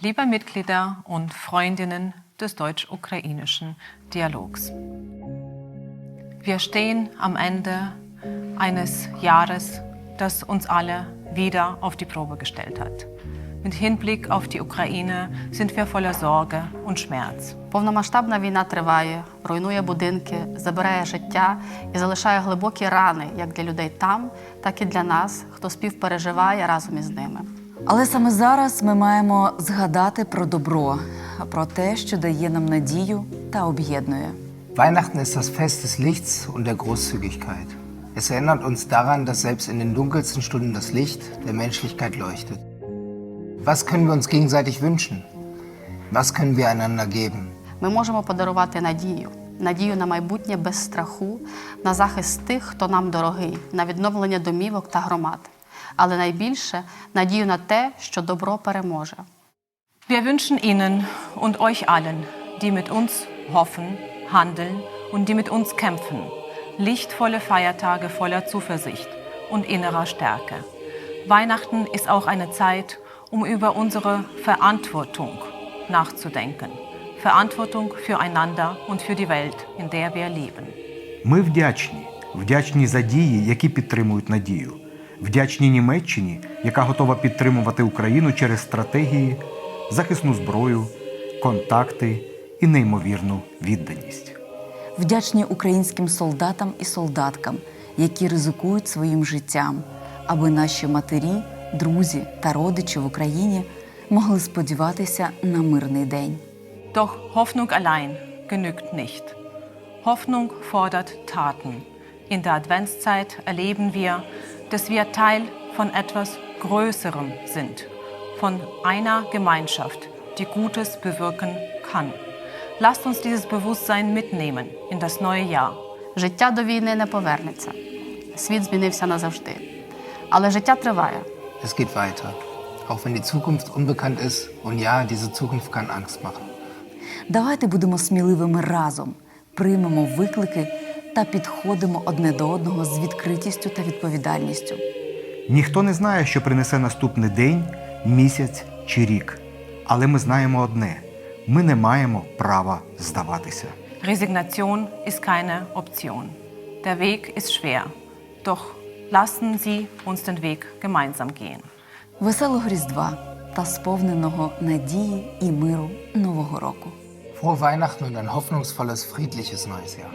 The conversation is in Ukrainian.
liebe Mitglieder und Freundinnen des deutsch-ukrainischen Dialogs. Wir stehen am Ende eines Jahres, das uns alle wieder auf die Probe gestellt hat. Mit Hinblick auf die Ukraine sind wir voller Sorge und Schmerz. Повномасштабна війна триває, руйнує будинки, забирає життя і залишає глибокі рани як для людей там, так і для нас, хто співпереживає разом із ними. Але саме зараз ми маємо згадати про добро, про те, що дає нам надію та об'єднує. Weihnachten ist das Fest des Lichts und der Großzügigkeit. Es erinnert uns daran, dass selbst in den dunkelsten Stunden das Licht der Menschlichkeit leuchtet. Was können wir uns gegenseitig wünschen? Was können wir einander geben? Ми можемо подарувати надію, надію на майбутнє без страху, на захист тих, хто нам дорогий, на відновлення домівок та громад. Але найбільше надію на те, що добро переможе. Wir wünschen Ihnen und euch allen, die mit uns hoffen, handeln und die mit uns kämpfen, lichtvolle Feiertage voller Zuversicht und innerer Stärke. Weihnachten ist auch eine Zeit, um über unsere Verantwortung nachzudenken. Verantwortung füreinander und für die Welt, in der wir leben. Ми вдячні, вдячні за дії, які підтримують надію. Вдячні Німеччині, яка готова підтримувати Україну через стратегії, захисну зброю, контакти і неймовірну відданість. Вдячні українським солдатам і солдаткам, які ризикують своїм життям, аби наші матері, друзі та родичі в Україні могли сподіватися на мирний день. Doch Hoffnung allein genügt nicht. Hoffnung fordert Taten. In der Adventszeit erleben wir, dass wir Teil von etwas Größerem sind, von einer Gemeinschaft, die Gutes bewirken kann. Lasst uns dieses Bewusstsein mitnehmen in das neue Jahr. Життя до війни не повернеться. Світ змінився назавжди. Але життя триває. Es geht weiter. Auch wenn die Zukunft unbekannt ist und ja, diese Zukunft kann Angst machen. Давайте будемо сміливими разом, приймемо виклики та підходимо одне до одного з відкритістю та відповідальністю. Ніхто не знає, що принесе наступний день, місяць чи рік. Але ми знаємо одне: ми не маємо права здаватися. Resignation ist keine Option. Der Weg ist schwer. Doch lassen Sie uns den Weg gemeinsam gehen. Веселого Різдва та сповненого надії і миру Нового року. Frohe Weihnachten und ein hoffnungsvolles, friedliches neues Jahr.